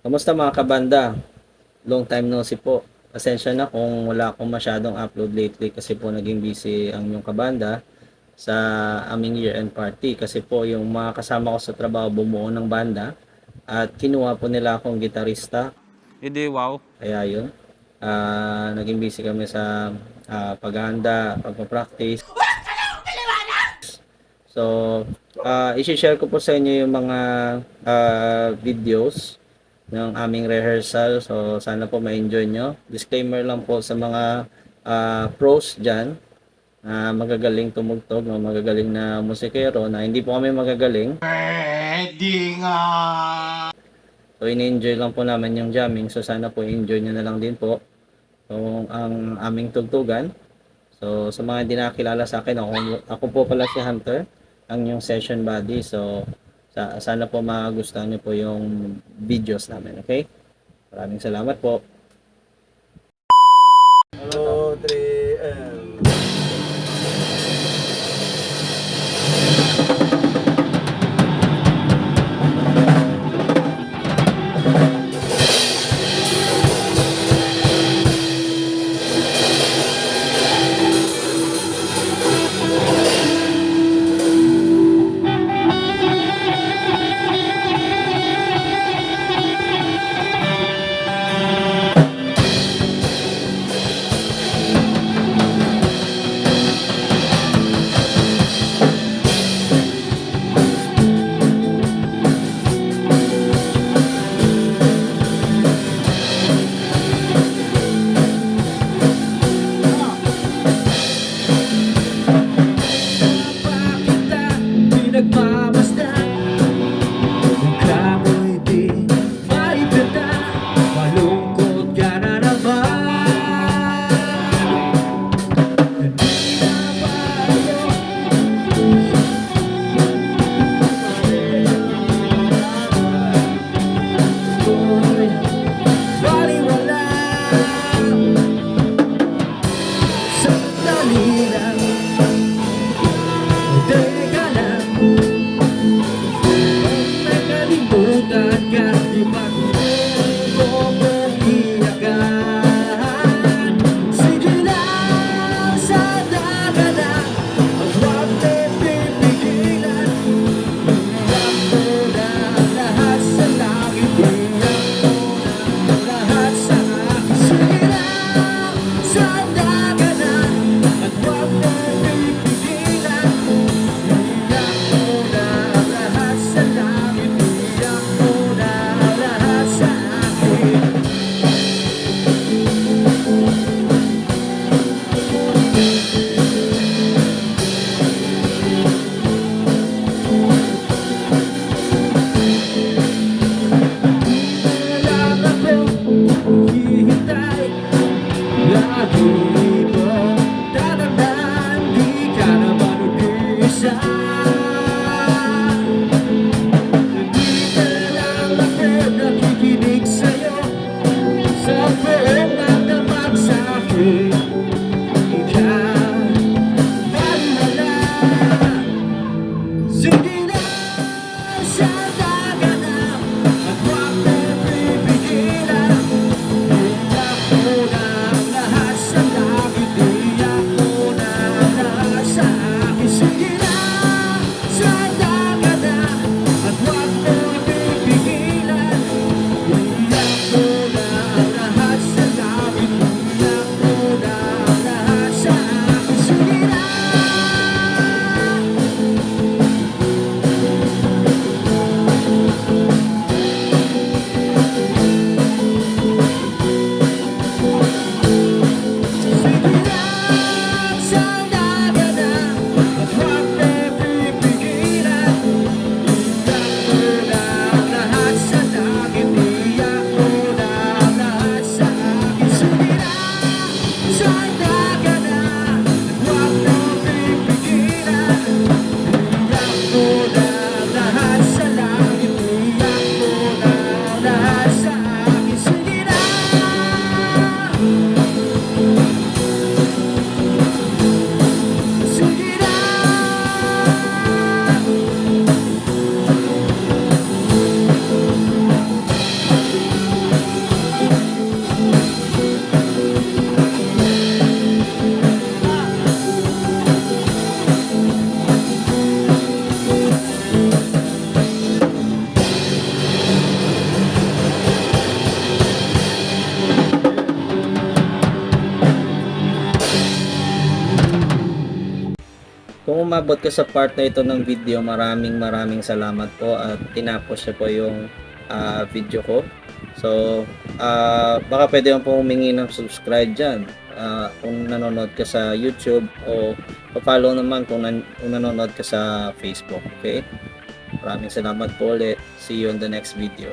Kamusta mga kabanda? Long time no see po. Pasensya na kung wala akong masyadong upload lately kasi po naging busy ang yung kabanda sa aming year-end party kasi po yung mga kasama ko sa trabaho bumuo ng banda at kinuha po nila akong gitarista Hindi, wow. kaya yun ah, naging busy kami sa ah, paghahanda, pagpa-practice so ah, isi-share ko po sa inyo yung mga ah, videos ng aming rehearsal. So, sana po ma-enjoy nyo. Disclaimer lang po sa mga ah, pros dyan na magagaling tumugtog, no? magagaling na musikero na hindi po kami magagaling. Pwede nga. So, in-enjoy lang po namin yung jamming. So, sana po enjoy nyo na lang din po yung ang aming tugtugan. So, sa mga hindi nakakilala sa akin, ako, ako po pala si Hunter, ang yung session buddy. So, sa, sana po magustuhan nyo po yung videos namin, okay? Maraming salamat po. casa. Umabot ka sa part na ito ng video, maraming maraming salamat po at tinapos siya po yung ah, video ko. So, ah, baka pwede mo po humingi ng subscribe dyan ah, kung nanonood ka sa YouTube o pa-follow naman kung, nan- kung nanonood ka sa Facebook. Okay? Maraming salamat po ulit. See you on the next video.